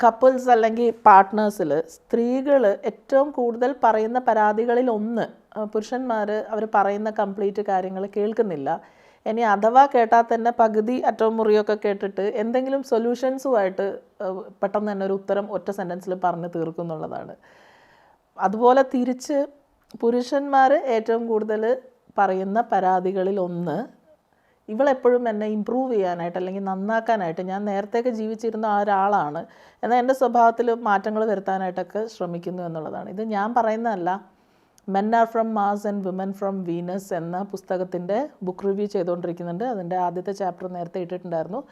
Couples അല്ലെങ്കിൽ പാർട്ട്നേഴ്സിൽ സ്ത്രീകൾ ഏറ്റവും കൂടുതൽ പറയുന്ന പരാതികളിൽ ഒന്ന് പുരുഷന്മാർ അവർ പറയുന്ന കംപ്ലീറ്റ് കാര്യങ്ങൾ കേൾക്കുന്നില്ല. ഇനി അഥവാ കേട്ടാൽ തന്നെ പകുതി അറ്റവും മുറിയൊക്കെ കേട്ടിട്ട് എന്തെങ്കിലും സൊല്യൂഷൻസുമായിട്ട് പെട്ടെന്ന് തന്നെ ഒരു ഉത്തരം ഒറ്റ സെന്റൻസിൽ പറഞ്ഞ് തീർക്കും എന്നുള്ളതാണ്. അതുപോലെ തിരിച്ച് പുരുഷന്മാർ ഏറ്റവും കൂടുതൽ പറയുന്ന പരാതികളിൽ ഒന്ന് ഇവളെപ്പോഴും എന്നെ ഇമ്പ്രൂവ് ചെയ്യാനായിട്ട് അല്ലെങ്കിൽ നന്നാക്കാനായിട്ട് ഞാൻ നേരത്തെയൊക്കെ ജീവിച്ചിരുന്ന ആ ഒരാളാണ്. എന്നാൽ എന്റെ സ്വഭാവത്തിൽ മാറ്റങ്ങൾ വരുത്താനായിട്ടൊക്കെ ശ്രമിക്കുന്നു എന്നുള്ളതാണ്. ഇത് ഞാൻ പറയുന്നതല്ല. Men are from Mars and women from Venus എന്ന പുസ്തകത്തിന്റെ ബുക്ക് റിവ്യൂ ചെയ്തുകൊണ്ടിരിക്കുന്നുണ്ട്. അതിന്റെ ആദ്യത്തെ ചാപ്റ്റർ നേരത്തെ ഇട്ടിട്ടുണ്ടായിരുന്നു.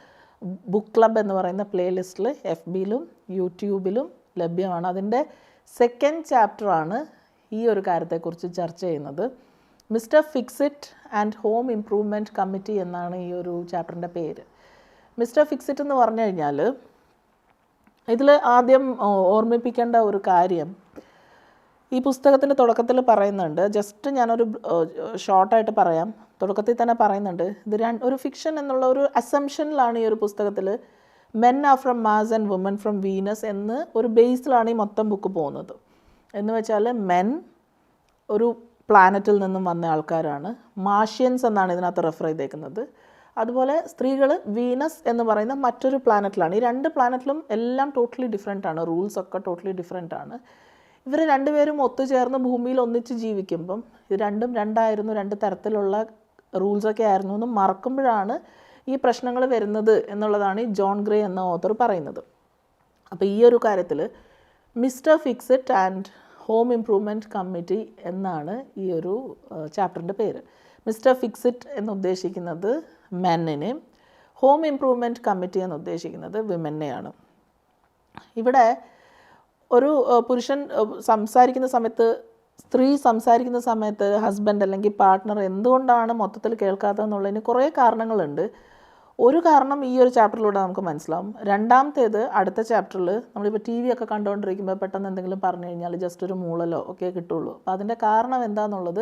ബുക്ക് ക്ലബ് എന്ന് പറയുന്ന പ്ലേലിസ്റ്റിൽ എഫ് ബിയിലും യൂട്യൂബിലും ലഭ്യമാണ്. അതിന്റെ സെക്കൻഡ് ചാപ്റ്ററാണ് ഈ ഒരു കാര്യത്തെക്കുറിച്ച് ചർച്ച ചെയ്യുന്നത്. Mister fixit and home improvement committee എന്നാണ് ഈ ഒരു ചാപ്റ്ററിന്റെ പേര്. മിസ്റ്റർ ഫിക്സിറ്റ് എന്ന് പറഞ്ഞു കഴിഞ്ഞാൽ ഇതിൽ ആദ്യം ഓർമ്മിപ്പിക്കേണ്ട ഒരു കാര്യം ഈ പുസ്തകത്തിന്റെ തുടക്കത്തിൽ പറയുന്നുണ്ട്. ജസ്റ്റ് ഞാനൊരു ഷോർട്ടായിട്ട് പറയാം. തുടക്കത്തിൽ തന്നെ പറയുന്നുണ്ട്. ഇത് രണ്ട് ഒരു ഫിക്ഷൻ എന്നുള്ള ഒരു അസംഷനിലാണ് ഈ ഒരു പുസ്തകത്തിൽ men are from Mars and woman from Venus എന്ന് ഒരു ബേസിലാണ് ഈ മൊത്തം ബുക്ക് പോകുന്നത്. എന്ന് വെച്ചാൽ മെൻ ഒരു പ്ലാനറ്റിൽ നിന്നും വന്ന ആൾക്കാരാണ്. മാഷ്യൻസ് എന്നാണ് ഇതിനകത്ത് റെഫർ ചെയ്തേക്കുന്നത്. അതുപോലെ സ്ത്രീകൾ വീനസ് എന്ന് പറയുന്ന മറ്റൊരു പ്ലാനറ്റിലാണ്. ഈ രണ്ട് പ്ലാനറ്റിലും എല്ലാം ടോട്ടലി ഡിഫറെന്റ് ആണ്. റൂൾസ് ഒക്കെ ടോട്ടലി ഡിഫറെന്റ് ആണ്. ഇവർ രണ്ടുപേരും ഒത്തുചേർന്ന് ഭൂമിയിൽ ഒന്നിച്ച് ജീവിക്കുമ്പം ഇത് രണ്ടും രണ്ടായിരുന്നു രണ്ട് തരത്തിലുള്ള റൂൾസൊക്കെ ആയിരുന്നു എന്ന് മറക്കുമ്പോഴാണ് ഈ പ്രശ്നങ്ങൾ വരുന്നത് എന്നുള്ളതാണ് ഈ ജോൺ ഗ്രേ എന്ന ഓത്തർ പറയുന്നത്. അപ്പോൾ ഈ ഒരു കാര്യത്തിൽ mister fixit and home improvement committee എന്നാണ് ഈ ഒരു ചാപ്റ്ററിന്റെ പേര്. മിസ്റ്റർ ഫിക്സിറ്റ് എന്നുദ്ദേശിക്കുന്നത് മെന്നിനെ. ഹോം ഇംപ്രൂവ്മെന്റ് കമ്മിറ്റി എന്ന് ഉദ്ദേശിക്കുന്നത് ഇവിടെ ഒരു പുരുഷൻ സംസാരിക്കുന്ന സമയത്ത് സ്ത്രീ സംസാരിക്കുന്ന സമയത്ത് ഹസ്ബൻഡ് അല്ലെങ്കിൽ പാർട്ട്ണർ എന്തുകൊണ്ടാണ് മൊത്തത്തിൽ കേൾക്കാത്തതെന്നുള്ളതിന് കുറേ കാരണങ്ങളുണ്ട്. ഒരു കാരണം ഈ ഒരു ചാപ്റ്ററിലൂടെ നമുക്ക് മനസ്സിലാവും. രണ്ടാമത്തേത് അടുത്ത ചാപ്റ്ററിൽ നമ്മളിപ്പോൾ ടി വി ഒക്കെ കണ്ടുകൊണ്ടിരിക്കുമ്പോൾ പെട്ടെന്ന് എന്തെങ്കിലും പറഞ്ഞു കഴിഞ്ഞാൽ ജസ്റ്റ് ഒരു മൂളലോ ഒക്കെ കിട്ടുള്ളൂ. അപ്പോൾ അതിന്റെ കാരണം എന്താണെന്നുള്ളത്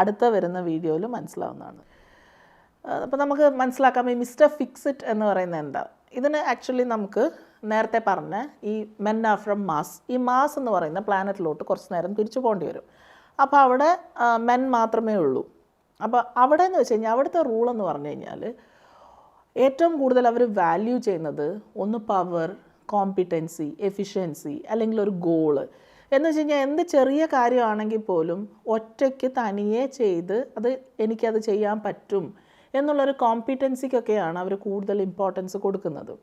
അടുത്ത വരുന്ന വീഡിയോയിൽ മനസ്സിലാവുന്നതാണ്. അപ്പോൾ നമുക്ക് മനസ്സിലാക്കാം ഈ മിസ്റ്റർ ഫിക്സിറ്റ് എന്ന് പറയുന്നത് എന്താ? ഇതിന് ആക്ച്വലി നമുക്ക് നേരത്തെ പറഞ്ഞ ഈ ആ ഫ്രം മാസ് ഈ മാസ് എന്ന് പറയുന്ന പ്ലാനറ്റിലോട്ട് കുറച്ച് നേരം തിരിച്ചു പോകേണ്ടി വരും. അപ്പോൾ അവിടെ മെൻ മാത്രമേ ഉള്ളൂ. അപ്പോൾ അവിടെ എന്ന് വെച്ച് കഴിഞ്ഞാൽ അവിടുത്തെ റൂൾ എന്ന് പറഞ്ഞു കഴിഞ്ഞാൽ ഏറ്റവും കൂടുതൽ അവർ വാല്യൂ ചെയ്യുന്നത് ഒന്ന് പവർ കോമ്പിറ്റൻസി എഫിഷ്യൻസി അല്ലെങ്കിൽ ഒരു ഗോൾ എന്ന് വെച്ച് കഴിഞ്ഞാൽ എന്ത് ചെറിയ കാര്യമാണെങ്കിൽ പോലും ഒറ്റയ്ക്ക് തനിയെ ചെയ്ത് അത് എനിക്കത് ചെയ്യാൻ പറ്റും എന്നുള്ളൊരു കോമ്പിറ്റൻസിക്കൊക്കെയാണ് അവർ കൂടുതൽ ഇമ്പോർട്ടൻസ് കൊടുക്കുന്നത്.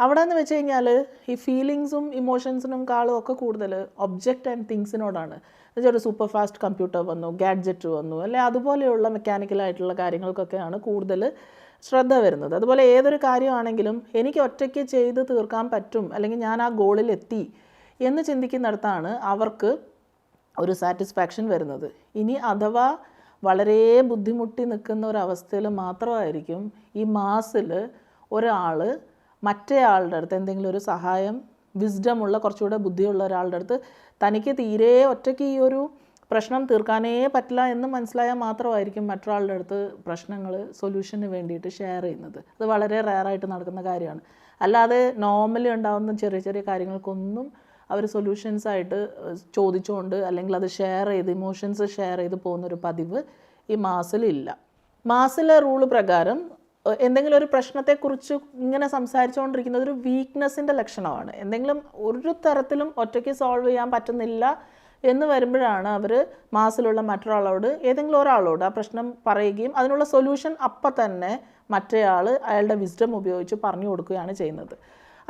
അവിടെ എന്ന് വെച്ച് കഴിഞ്ഞാൽ ഈ ഫീലിങ്സും ഇമോഷൻസിനും കാളും ഒക്കെ കൂടുതൽ ഒബ്ജക്റ്റ് ആൻഡ് തിങ്സിനോടാണ് എന്നുവെച്ചാൽ ഒരു സൂപ്പർ ഫാസ്റ്റ് കമ്പ്യൂട്ടർ വന്നു ഗാഡ്ജറ്റ് വന്നു അല്ലെ അതുപോലെയുള്ള മെക്കാനിക്കലായിട്ടുള്ള കാര്യങ്ങൾക്കൊക്കെയാണ് കൂടുതൽ ശ്രദ്ധ വരുന്നത്. അതുപോലെ ഏതൊരു കാര്യമാണെങ്കിലും എനിക്ക് ഒറ്റയ്ക്ക് ചെയ്ത് തീർക്കാൻ പറ്റും അല്ലെങ്കിൽ ഞാൻ ആ ഗോളിൽ എത്തി എന്ന് ചിന്തിക്കുന്നിടത്താണ് അവർക്ക് ഒരു സാറ്റിസ്ഫാക്ഷൻ വരുന്നത്. ഇനി അഥവാ വളരെ ബുദ്ധിമുട്ടി നിൽക്കുന്ന ഒരവസ്ഥയിൽ മാത്രമായിരിക്കും ഈ മാസിൽ ഒരാൾ മറ്റേ ആളുടെ അടുത്ത് എന്തെങ്കിലും ഒരു സഹായം വിസ്ഡമുള്ള കുറച്ചുകൂടെ ബുദ്ധിയുള്ള ഒരാളുടെ അടുത്ത് തനിക്ക് തീരെ ഒറ്റയ്ക്ക് ഈ ഒരു പ്രശ്നം തീർക്കാനേ പറ്റില്ല എന്ന് മനസ്സിലായാൽ മാത്രമായിരിക്കും മറ്റൊരാളുടെ അടുത്ത് പ്രശ്നങ്ങൾ സൊല്യൂഷന് വേണ്ടിയിട്ട് ഷെയർ ചെയ്യുന്നത്. അത് വളരെ റെയറായിട്ട് നടക്കുന്ന കാര്യമാണ്. അല്ലാതെ നോർമലി ഉണ്ടാകുന്ന ചെറിയ ചെറിയ കാര്യങ്ങൾക്കൊന്നും അവർ സൊല്യൂഷൻസ് ആയിട്ട് ചോദിച്ചുകൊണ്ട് അല്ലെങ്കിൽ അത് ഷെയർ ചെയ്ത് ഇമോഷൻസ് ഷെയർ ചെയ്ത് പോകുന്നൊരു പതിവ് ഈ മാസിലില്ല. മാസിലെ റൂൾ പ്രകാരം എന്തെങ്കിലും ഒരു പ്രശ്നത്തെക്കുറിച്ച് ഇങ്ങനെ സംസാരിച്ചുകൊണ്ടിരിക്കുന്നത് ഒരു വീക്ക്നെസ്സിന്റെ ലക്ഷണമാണ്. എന്തെങ്കിലും ഒരു തരത്തിലും ഒറ്റയ്ക്ക് സോൾവ് ചെയ്യാൻ പറ്റുന്നില്ല എന്ന് വരുമ്പോഴാണ് അവർ മാസിലുള്ള മറ്റൊരാളോട് ഏതെങ്കിലും ഒരാളോട് ആ പ്രശ്നം പറയുകയും അതിനുള്ള സൊല്യൂഷൻ അപ്പം തന്നെ മറ്റേയാൾ അയാളുടെ വിസ്ഡം ഉപയോഗിച്ച് പറഞ്ഞു കൊടുക്കുകയാണ് ചെയ്യുന്നത്.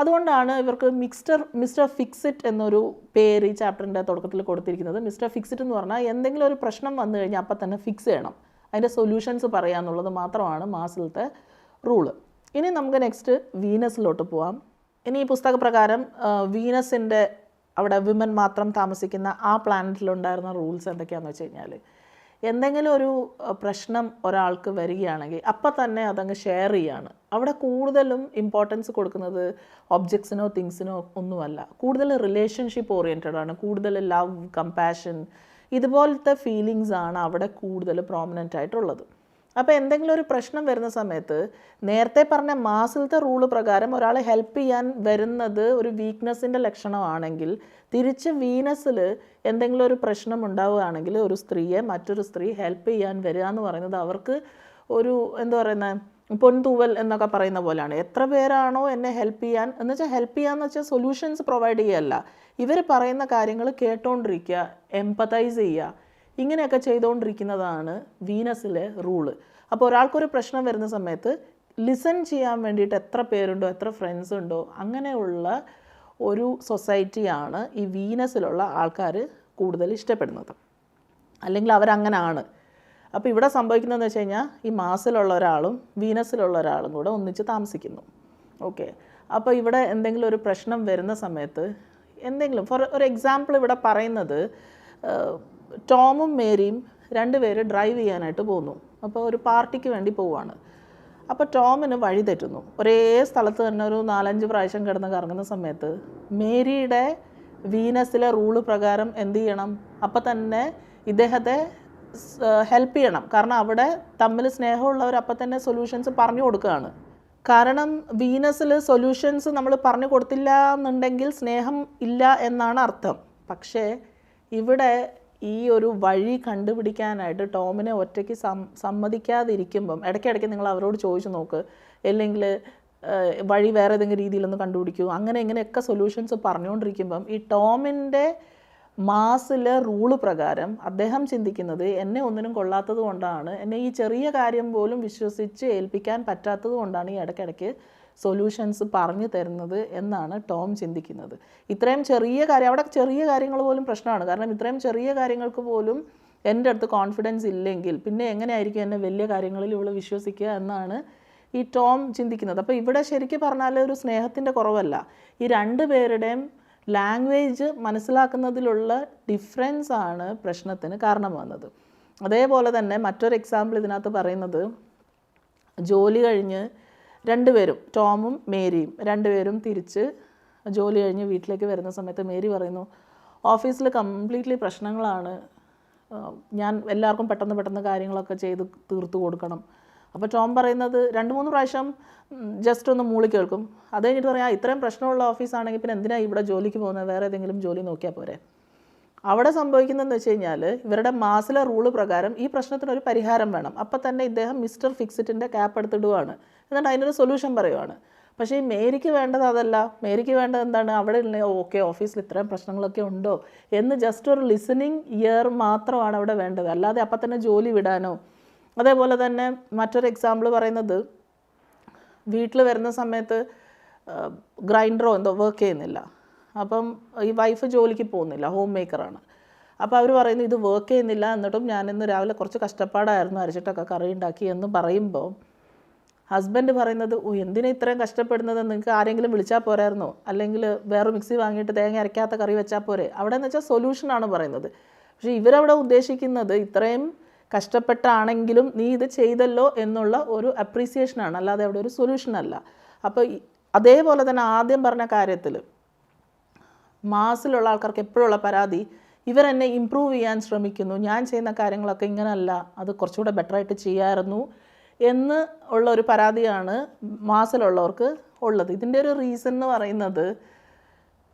അതുകൊണ്ടാണ് ഇവർക്ക് മിക്സ്റ്റർ മിസ്റ്റർ ഫിക്സിറ്റ് എന്നൊരു പേര് ഈ ചാപ്റ്ററിന്റെ തുടക്കത്തിൽ കൊടുത്തിരിക്കുന്നത്. മിസ്റ്റർ ഫിക്സിറ്റ് എന്ന് പറഞ്ഞാൽ എന്തെങ്കിലും ഒരു പ്രശ്നം വന്നു കഴിഞ്ഞാൽ അപ്പം തന്നെ ഫിക്സ് ചെയ്യണം. അതിന്റെ സൊല്യൂഷൻസ് പറയുക എന്നുള്ളത് മാത്രമാണ് മാസിലത്തെ റൂൾ. ഇനി നമുക്ക് നെക്സ്റ്റ് വീനസിലോട്ട് പോവാം. ഇനി ഈ പുസ്തകപ്രകാരം വീനസിന്റെ അവിടെ വിമൻ മാത്രം താമസിക്കുന്ന ആ പ്ലാനറ്റിലുണ്ടായിരുന്ന റൂൾസ് എന്തൊക്കെയാണെന്ന് വെച്ച് കഴിഞ്ഞാൽ എന്തെങ്കിലും ഒരു പ്രശ്നം ഒരാൾക്ക് വരികയാണെങ്കിൽ അപ്പം തന്നെ അതങ്ങ് ഷെയർ ചെയ്യാണ്. അവിടെ കൂടുതലും ഇമ്പോർട്ടൻസ് കൊടുക്കുന്നത് ഒബ്ജക്ട്സിനോ തിങ്സിനോ ഒന്നുമല്ല. കൂടുതൽ റിലേഷൻഷിപ്പ് ഓറിയന്റഡ് ആണ്. കൂടുതൽ ലവ് കമ്പാഷൻ ഇതുപോലത്തെ ഫീലിങ്സ് ആണ് അവിടെ കൂടുതൽ പ്രോമിനന്റ് ആയിട്ടുള്ളത്. അപ്പോൾ എന്തെങ്കിലും ഒരു പ്രശ്നം വരുന്ന സമയത്ത് നേരത്തെ പറഞ്ഞ മാസിലത്തെ റൂൾ പ്രകാരം ഒരാളെ ഹെൽപ്പ് ചെയ്യാൻ വരുന്നത് ഒരു വീക്ക്നെസ്സിന്റെ ലക്ഷണമാണെങ്കിൽ തിരിച്ച് വീനസിൽ എന്തെങ്കിലും ഒരു പ്രശ്നം ഉണ്ടാവുകയാണെങ്കിൽ ഒരു സ്ത്രീയെ മറ്റൊരു സ്ത്രീ ഹെൽപ്പ് ചെയ്യാൻ വരിക എന്ന് പറയുന്നത് അവർക്ക് ഒരു എന്താ പറയുന്നത് പൊൻതൂവൽ എന്നൊക്കെ പറയുന്ന പോലെയാണ് എത്ര പേരാണോ എന്നെ ഹെൽപ്പ് ചെയ്യാൻ? എന്ന് വെച്ചാൽ ഹെൽപ്പ് ചെയ്യാന്ന് വെച്ചാൽ സൊല്യൂഷൻസ് പ്രൊവൈഡ് ചെയ്യല്ല. ഇവർ പറയുന്ന കാര്യങ്ങൾ കേട്ടോണ്ടിരിക്കുക എംപതൈസ് ചെയ്യുക ഇങ്ങനെയൊക്കെ ചെയ്തുകൊണ്ടിരിക്കുന്നതാണ് വീനസിലെ റൂൾ അപ്പോൾ ഒരാൾക്കൊരു പ്രശ്നം വരുന്ന സമയത്ത് ലിസൺ ചെയ്യാൻ വേണ്ടിയിട്ട് എത്ര പേരുണ്ടോ എത്ര ഫ്രണ്ട്സ് ഉണ്ടോ അങ്ങനെയുള്ള ഒരു സൊസൈറ്റിയാണ് ഈ വീനസിലുള്ള ആൾക്കാർ കൂടുതൽ ഇഷ്ടപ്പെടുന്നത്. അല്ലെങ്കിൽ അവരങ്ങനാണ്. അപ്പോൾ ഇവിടെ സംഭവിക്കുന്നതെന്ന് വെച്ച് കഴിഞ്ഞാൽ ഈ മാസിലുള്ള ഒരാളും വീനസിലുള്ള ഒരാളും കൂടെ ഒന്നിച്ച് താമസിക്കുന്നു. ഓക്കെ അപ്പോൾ ഇവിടെ എന്തെങ്കിലും ഒരു പ്രശ്നം വരുന്ന സമയത്ത് എന്തെങ്കിലും ഫോർ ഒരു എക്സാമ്പിൾ ഇവിടെ പറയുന്നത് ടോമും മേരിയും രണ്ടുപേര് ഡ്രൈവ് ചെയ്യാനായിട്ട് പോകുന്നു. അപ്പോൾ ഒരു പാർട്ടിക്ക് വേണ്ടി പോവുകയാണ് അപ്പോൾ ടോമിന് വഴി തെറ്റുന്നു. ഒരേ സ്ഥലത്ത് തന്നെ ഒരു നാലഞ്ച് പ്രാവശ്യം കിടന്ന് കറങ്ങുന്ന സമയത്ത് മേരിയുടെ വീനസിലെ റൂൾ പ്രകാരം എന്ത് ചെയ്യണം? അപ്പം തന്നെ ഇദ്ദേഹത്തെ ഹെൽപ്പ് ചെയ്യണം. കാരണം അവിടെ തമ്മിൽ സ്നേഹമുള്ളവർ അപ്പം തന്നെ സൊല്യൂഷൻസ് പറഞ്ഞു കൊടുക്കുകയാണ്. കാരണം വീനസിൽ സൊല്യൂഷൻസ് നമ്മൾ പറഞ്ഞു കൊടുത്തില്ല എന്നുണ്ടെങ്കിൽ സ്നേഹം ഇല്ല എന്നാണ് അർത്ഥം. പക്ഷേ ഇവിടെ ഈ ഒരു വഴി കണ്ടുപിടിക്കാനായിട്ട് ടോമിനെ ഒറ്റയ്ക്ക് സമ്മതിക്കാതിരിക്കുമ്പം ഇടയ്ക്കിടയ്ക്ക് നിങ്ങൾ അവരോട് ചോദിച്ചു നോക്ക്. അല്ലെങ്കിൽ വഴി വേറെ ഏതെങ്കിലും രീതിയിലൊന്ന് കണ്ടുപിടിക്കൂ. അങ്ങനെ ഇങ്ങനെയൊക്കെ സൊല്യൂഷൻസ് പറഞ്ഞുകൊണ്ടിരിക്കുമ്പം ഈ ടോമിന്റെ മാസിലെ റൂൾ പ്രകാരം അദ്ദേഹം ചിന്തിക്കുന്നത് എന്നെ ഒന്നിനും കൊള്ളാത്തത് കൊണ്ടാണ്. എന്നെ ഈ ചെറിയ കാര്യം പോലും വിശ്വസിച്ച് ഏൽപ്പിക്കാൻ പറ്റാത്തത് കൊണ്ടാണ് ഈ ഇടയ്ക്കിടയ്ക്ക് സൊല്യൂഷൻസ് പറഞ്ഞു തരുന്നത് എന്നാണ് ടോം ചിന്തിക്കുന്നത്. ഇത്രയും ചെറിയ കാര്യം അവിടെ ചെറിയ കാര്യങ്ങൾ പോലും പ്രശ്നമാണ്. കാരണം ഇത്രയും ചെറിയ കാര്യങ്ങൾക്ക് പോലും എന്റെ അടുത്ത് കോൺഫിഡൻസ് ഇല്ലെങ്കിൽ പിന്നെ എങ്ങനെയായിരിക്കും എന്നെ വലിയ കാര്യങ്ങളിൽ ഇവൾ വിശ്വസിക്കുക എന്നാണ് ഈ ടോം ചിന്തിക്കുന്നത്. അപ്പോൾ ഇവിടെ ശരിക്കും പറഞ്ഞാൽ ഒരു സ്നേഹത്തിന്റെ കുറവല്ല. ഈ രണ്ട് പേരുടെയും ലാംഗ്വേജ് മനസ്സിലാക്കുന്നതിലുള്ള ഡിഫറൻസ് ആണ് പ്രശ്നത്തിന് കാരണമാകുന്നത് അതേപോലെ തന്നെ മറ്റൊരു എക്സാമ്പിൾ ഇതിനകത്ത് പറയുന്നത് ജോലി കഴിഞ്ഞ് രണ്ടുപേരും ടോമും മേരിയും രണ്ടുപേരും തിരിച്ച് ജോലി കഴിഞ്ഞ് വീട്ടിലേക്ക് വരുന്ന സമയത്ത് മേരി പറയുന്നു ഓഫീസിൽ കംപ്ലീറ്റ്ലി പ്രശ്നങ്ങളാണ്. ഞാൻ എല്ലാവർക്കും പെട്ടെന്ന് പെട്ടെന്ന് കാര്യങ്ങളൊക്കെ ചെയ്ത് തീർത്തു കൊടുക്കണം. അപ്പോൾ ടോം പറയുന്നത് രണ്ട് മൂന്ന് പ്രാവശ്യം ജസ്റ്റ് ഒന്ന് മൂളി കേൾക്കും. അത് കഴിഞ്ഞിട്ട് പറയാം ഇത്രയും പ്രശ്നമുള്ള ഓഫീസാണെങ്കിൽ പിന്നെ എന്തിനാണ് ഇവിടെ ജോലിക്ക് പോകുന്നത്? വേറെ ഏതെങ്കിലും ജോലി നോക്കിയാൽ പോരെ? അവിടെ സംഭവിക്കുന്നതെന്ന് വെച്ച് കഴിഞ്ഞാൽ ഇവരുടെ മാസിലെ റൂൾ പ്രകാരം ഈ പ്രശ്നത്തിന് ഒരു പരിഹാരം വേണം. അപ്പം തന്നെ ഇദ്ദേഹം മിസ്റ്റർ ഫിക്സിറ്റിന്റെ ക്യാപ്പ് എടുത്തിടുവാണ്. എന്നിട്ട് അതിനൊരു സൊല്യൂഷൻ പറയുവാണ്. പക്ഷേ ഈ മേരിക്ക് വേണ്ടത് അതല്ല. മേരിക്ക് വേണ്ടത് എന്താണ്? അവിടെ ഓക്കെ ഓഫീസിൽ ഇത്രയും പ്രശ്നങ്ങളൊക്കെ ഉണ്ടോ? എന്ന് ജസ്റ്റ് ഒരു ലിസണിങ് ഇയർ മാത്രമാണ് അവിടെ വേണ്ടത്. അല്ലാതെ അപ്പം തന്നെ ജോലി വിടാനോ അതേപോലെ തന്നെ മറ്റൊരു എക്സാമ്പിൾ പറയുന്നത് വീട്ടിൽ വരുന്ന സമയത്ത് ഗ്രൈൻഡറോ എന്തോ വർക്ക് ചെയ്യുന്നില്ല. അപ്പം ഈ വൈഫ് ജോലിക്ക് പോകുന്നില്ല ഹോം മേക്കറാണ് അപ്പോൾ അവർ പറയുന്നു ഇത് വർക്ക് ചെയ്യുന്നില്ല എന്നിട്ടും ഞാനിന്ന് രാവിലെ കുറച്ച് കഷ്ടപ്പാടായിരുന്നു അരച്ചിട്ടൊക്കെ കറി ഉണ്ടാക്കി എന്ന് പറയുമ്പോൾ ഹസ്ബൻഡ് പറയുന്നത് ഓ എന്തിനാ ഇത്രയും കഷ്ടപ്പെടുന്നത്? നിങ്ങൾക്ക് ആരെങ്കിലും വിളിച്ചാൽ പോരായിരുന്നോ? അല്ലെങ്കിൽ വേറെ മിക്സി വാങ്ങിയിട്ട് തേങ്ങ അരയ്ക്കാത്ത കറി വെച്ചാൽ പോരെ? അവിടെ എന്ന് വെച്ചാൽ സൊല്യൂഷനാണ് പറയുന്നത്. പക്ഷേ ഇവരവിടെ ഉദ്ദേശിക്കുന്നത് ഇത്രയും കഷ്ടപ്പെട്ടാണെങ്കിലും നീ ഇത് ചെയ്തല്ലോ എന്നുള്ള ഒരു അപ്രീസിയേഷനാണ് അല്ലാതെ അവിടെ ഒരു സൊല്യൂഷൻ അല്ല. അപ്പോൾ അതേപോലെ തന്നെ ആദ്യം പറഞ്ഞ കാര്യത്തിൽ മാസിലുള്ള ആൾക്കാർക്ക് എപ്പോഴുള്ള പരാതി ഇവരെന്നെ ഇമ്പ്രൂവ് ചെയ്യാൻ ശ്രമിക്കുന്നു ഞാൻ ചെയ്യുന്ന കാര്യങ്ങളൊക്കെ ഇങ്ങനല്ല അത് കുറച്ചുകൂടെ ബെറ്ററായിട്ട് ചെയ്യാമായിരുന്നു എന്ന് ഉള്ള ഒരു പരാതിയാണ് മാസിലുള്ളവർക്ക് ഉള്ളത്. ഇതിന്റെ ഒരു റീസൺ എന്ന് പറയുന്നത്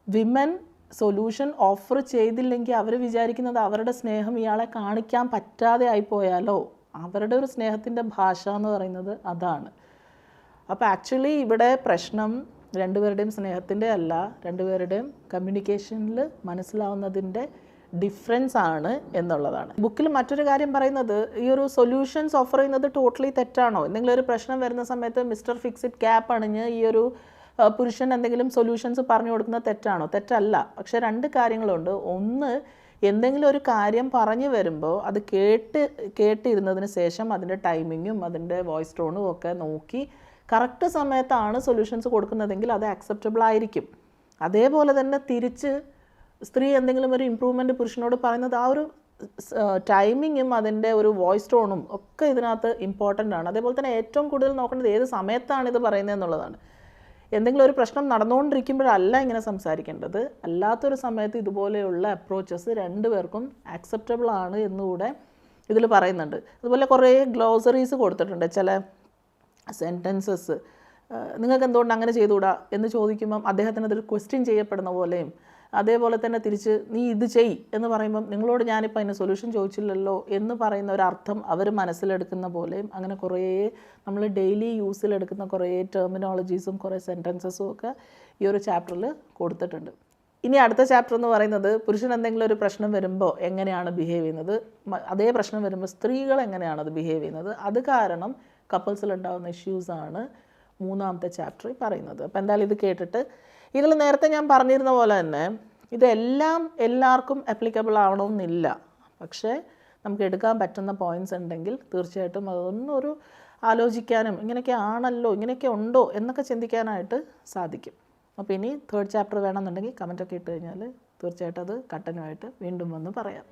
വിമൻ സൊല്യൂഷൻ ഓഫർ ചെയ്തില്ലെങ്കിൽ അവർ വിചാരിക്കുന്നത് അവരുടെ സ്നേഹം ഇയാളെ കാണിക്കാൻ പറ്റാതെ ആയിപ്പോയാലോ? അവരുടെ ഒരു സ്നേഹത്തിന്റെ ഭാഷ എന്ന് പറയുന്നത് അതാണ്. അപ്പോൾ ആക്ച്വലി ഇവിടെ പ്രശ്നം രണ്ടുപേരുടെയും സ്നേഹത്തിന്റെ അല്ല രണ്ടുപേരുടെയും കമ്മ്യൂണിക്കേഷനിൽ മനസ്സിലാവുന്നതിന്റെ ഡിഫറൻസ് ആണ് എന്നുള്ളതാണ്. ബുക്കിൽ മറ്റൊരു കാര്യം പറയുന്നത് ഈ ഒരു സൊല്യൂഷൻസ് ഓഫർ ചെയ്യുന്നത് ടോട്ടലി തെറ്റാണോ? എന്തെങ്കിലും ഒരു പ്രശ്നം വരുന്ന സമയത്ത് മിസ്റ്റർ ഫിക്സിഡ് ക്യാപ്പ് അണിഞ്ഞ് ഈ ഒരു പുരുഷൻ എന്തെങ്കിലും സൊല്യൂഷൻസ് പറഞ്ഞു കൊടുക്കുന്നത് തെറ്റാണോ? തെറ്റല്ല. പക്ഷേ രണ്ട് കാര്യങ്ങളുണ്ട്. ഒന്ന് എന്തെങ്കിലും ഒരു കാര്യം പറഞ്ഞു വരുമ്പോൾ അത് കേട്ട് കേട്ടിരുന്നതിന് ശേഷം അതിന്റെ ടൈമിങ്ങും അതിന്റെ വോയിസ് ടോണും ഒക്കെ നോക്കി കറക്റ്റ് സമയത്താണ് സൊല്യൂഷൻസ് കൊടുക്കുന്നതെങ്കിൽ അത് അക്സെപ്റ്റബിൾ ആയിരിക്കും. അതേപോലെ തന്നെ തിരിച്ച് സ്ത്രീ എന്തെങ്കിലും ഒരു ഇമ്പ്രൂവ്മെന്റ് പുരുഷനോട് പറയുന്നത് ആ ഒരു ടൈമിങ്ങും അതിന്റെ ഒരു വോയിസ് ടോണും ഒക്കെ ഇതിനകത്ത് ഇമ്പോർട്ടന്റ് ആണ്. അതേപോലെ തന്നെ ഏറ്റവും കൂടുതൽ നോക്കേണ്ടത് ഏത് സമയത്താണ് ഇത് പറയുന്നത് എന്നുള്ളതാണ്. എന്തെങ്കിലും ഒരു പ്രശ്നം നടന്നുകൊണ്ടിരിക്കുമ്പോഴല്ല ഇങ്ങനെ സംസാരിക്കേണ്ടത്. അല്ലാത്തൊരു സമയത്ത് ഇതുപോലെയുള്ള അപ്രോച്ചസ് രണ്ടുപേർക്കും ആക്സെപ്റ്റബിൾ ആണ് എന്നുകൂടെ ഇതിൽ പറയുന്നുണ്ട്. അതുപോലെ കുറേ ഗ്ലോസറീസ് കൊടുത്തിട്ടുണ്ട്. ചില സെന്റൻസസ് നിങ്ങൾക്ക് എന്തുകൊണ്ട് അങ്ങനെ ചെയ്തുകൂടാ എന്ന് ചോദിക്കുമ്പം അദ്ദേഹത്തിന് അതൊരു ക്വസ്റ്റ്യൻ ചെയ്യപ്പെടുന്ന പോലെയും അതേപോലെ തന്നെ തിരിച്ച് നീ ഇത് ചെയ് എന്ന് പറയുമ്പം നിങ്ങളോട് ഞാനിപ്പോൾ അതിന് സൊല്യൂഷൻ ചോദിച്ചില്ലല്ലോ എന്ന് പറയുന്ന ഒരു അർത്ഥം അവർ മനസ്സിലെടുക്കുന്ന പോലെയും അങ്ങനെ കുറേ നമ്മൾ ഡെയിലി യൂസിലെടുക്കുന്ന കുറേ ടെർമിനോളജീസും കുറേ സെന്റൻസസും ഒക്കെ ഈ ഒരു ചാപ്റ്ററിൽ കൊടുത്തിട്ടുണ്ട്. ഇനി അടുത്ത ചാപ്റ്റർ എന്ന് പറയുന്നത് പുരുഷൻ എന്തെങ്കിലും ഒരു പ്രശ്നം വരുമ്പോൾ എങ്ങനെയാണ് ബിഹേവ് ചെയ്യുന്നത്? അതേ പ്രശ്നം വരുമ്പോൾ സ്ത്രീകൾ എങ്ങനെയാണ് അത് ബിഹേവ് ചെയ്യുന്നത്? അത് കാരണം കപ്പിൾസിലുണ്ടാകുന്ന ഇഷ്യൂസാണ് മൂന്നാമത്തെ ചാപ്റ്ററിൽ പറയുന്നത്. അപ്പോൾ എന്തായാലും ഇത് കേട്ടിട്ട് ഇതിൽ നേരത്തെ ഞാൻ പറഞ്ഞിരുന്ന പോലെ തന്നെ ഇതെല്ലാം എല്ലാവർക്കും അപ്ലിക്കബിൾ ആവണമെന്നില്ല. പക്ഷേ നമുക്ക് എടുക്കാൻ പറ്റുന്ന പോയിന്റ്സ് ഉണ്ടെങ്കിൽ തീർച്ചയായിട്ടും അതൊന്നൊരു ആലോചിക്കാനും ഇങ്ങനെയൊക്കെ ആണല്ലോ ഇങ്ങനെയൊക്കെ ഉണ്ടോ എന്നൊക്കെ ചിന്തിക്കാനായിട്ട് സാധിക്കും. അപ്പോൾ ഇനി തേർഡ് ചാപ്റ്റർ വേണമെന്നുണ്ടെങ്കിൽ കമന്റൊക്കെ ഇട്ട് കഴിഞ്ഞാൽ തീർച്ചയായിട്ടും അത് കട്ടനുമായിട്ട് വീണ്ടും വന്ന് പറയാം.